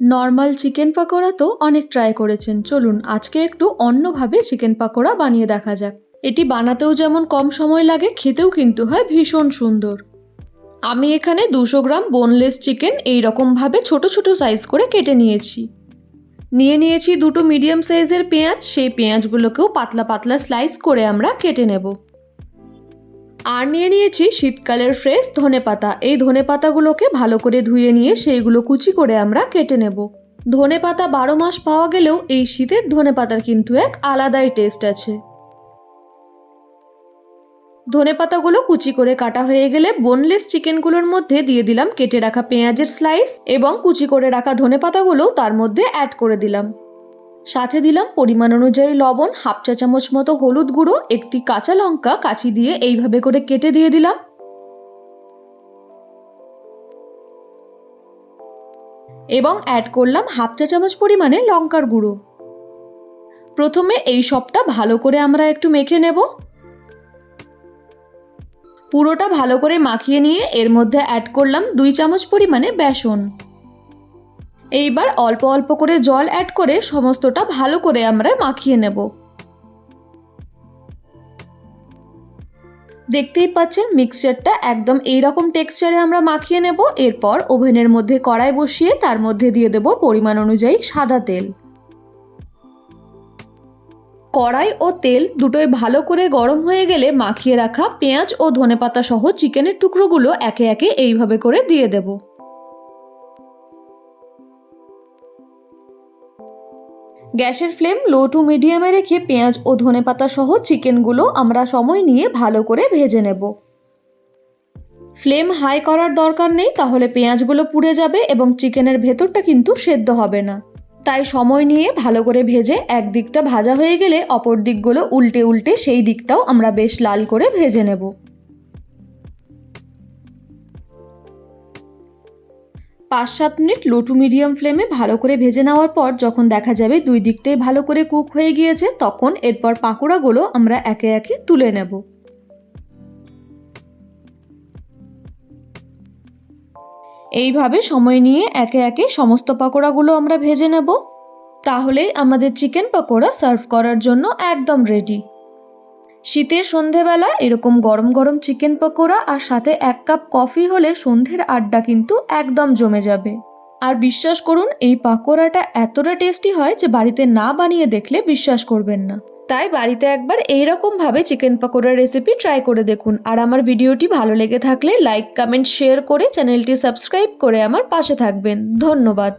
Normal chicken pakora তো অনেক try করেছেন। চলুন, আজকে একটু অন্যভাবে চিকেন পাকোড়া বানিয়ে দেখা যাক। এটি বানাতেও যেমন কম সময় লাগে, খেতেও কিন্তু হয় ভীষণ সুন্দর। আমি এখানে দুশো গ্রাম বোনলেস চিকেন এই রকমভাবে ছোট ছোট সাইজ করে কেটে নিয়েছি। নিয়ে নিয়েছি দুটো মিডিয়াম সাইজের পেঁয়াজ, সেই পেঁয়াজগুলোকেও পাতলা পাতলা স্লাইস করে আমরা কেটে নেব। আর নিয়ে নিয়েছি শীতকালের ফ্রেশ ধনে পাতা। এই ধনে পাতাগুলোকে ভালো করে ধুয়ে নিয়ে সেইগুলো কুচি করে আমরা কেটে নেব। ধনে পাতা বারো মাস পাওয়া গেলেও এই শীতের ধনে পাতার কিন্তু এক আলাদাই টেস্ট আছে। ধনে পাতাগুলো কুচি করে কাটা হয়ে গেলে বোনলেস চিকেনগুলোর মধ্যে দিয়ে দিলাম কেটে রাখা পেঁয়াজের স্লাইস এবং কুচি করে রাখা ধনে পাতাগুলো তার মধ্যে অ্যাড করে দিলাম। সাথে দিলাম পরিমাণ অনুযায়ী লবণ, হাফ চা চামচ মতো হলুদ গুঁড়ো, একটি কাঁচা লঙ্কা কাঁচি দিয়ে এইভাবে করে কেটে দিয়ে দিলাম। এবং অ্যাড করলাম হাফ চা চামচ পরিমাণে লঙ্কার গুঁড়ো। প্রথমে এই সবটা ভালো করে আমরা একটু মেখে নেব। পুরোটা ভালো করে মাখিয়ে নিয়ে এর মধ্যে অ্যাড করলাম দুই চামচ পরিমাণে বেসন। এইবার অল্প অল্প করে জল অ্যাড করে সমস্তটা ভালো করে আমরা মাখিয়ে নেব। দেখতেই পাচ্ছেন মিক্সচারটা একদম এই রকম টেক্সচারে আমরা মাখিয়ে নেব। এরপর ওভেনের মধ্যে কড়াই বসিয়ে তার মধ্যে দিয়ে দেব পরিমাণ অনুযায়ী সাদা তেল। কড়াই ও তেল দুটোই ভালো করে গরম হয়ে গেলে মাখিয়ে রাখা পেঁয়াজ ও ধনেপাতা সহ চিকেনের টুকরোগুলো একে একে এইভাবে করে দিয়ে দেব। গ্যাসের ফ্লেম লো টু মিডিয়ামে রেখে পেঁয়াজ ও ধনেপাতা সহ চিকেনগুলো আমরা সময় নিয়ে ভালো করে ভেজে নেব। ফ্লেম হাই করার দরকার নেই, তাহলে পেঁয়াজগুলো পুড়ে যাবে এবং চিকেনের ভেতরটা কিন্তু সেদ্ধ হবে না। তাই সময় নিয়ে ভালো করে ভেজে এক দিকটা ভাজা হয়ে গেলে অপর দিকগুলো উল্টে উল্টে সেই দিকটাও আমরা বেশ লাল করে ভেজে নেব। পাঁচ সাত মিনিট লো টু মিডিয়াম ফ্লেমে ভালো করে ভেজে নেওয়ার পর যখন দেখা যাবে দুই দিকটাই ভালো করে কুক হয়ে গিয়েছে, তখন এরপর পাকোড়াগুলো আমরা একে একে তুলে নেব। এইভাবে সময় নিয়ে একে একে সমস্ত পাকোড়াগুলো আমরা ভেজে নেব। তাহলেই আমাদের চিকেন পাকোড়া সার্ভ করার জন্য একদম রেডি শীতের সন্ধেবেলা এরকম গরম গরম চিকেন পকোড়া আর সাথে এক কাপ কফি হলে সন্ধ্যের আড্ডা কিন্তু একদম জমে যাবে। আর বিশ্বাস করুন, এই পাকোড়াটা এতটা টেস্টি হয় যে বাড়িতে না বানিয়ে দেখলে বিশ্বাস করবেন না। তাই বাড়িতে একবার এইরকমভাবে চিকেন পকোড়ার রেসিপি ট্রাই করে দেখুন। আর আমার ভিডিওটি ভালো লেগে থাকলে লাইক, কমেন্ট, শেয়ার করে চ্যানেলটি সাবস্ক্রাইব করে আমার পাশে থাকবেন। ধন্যবাদ।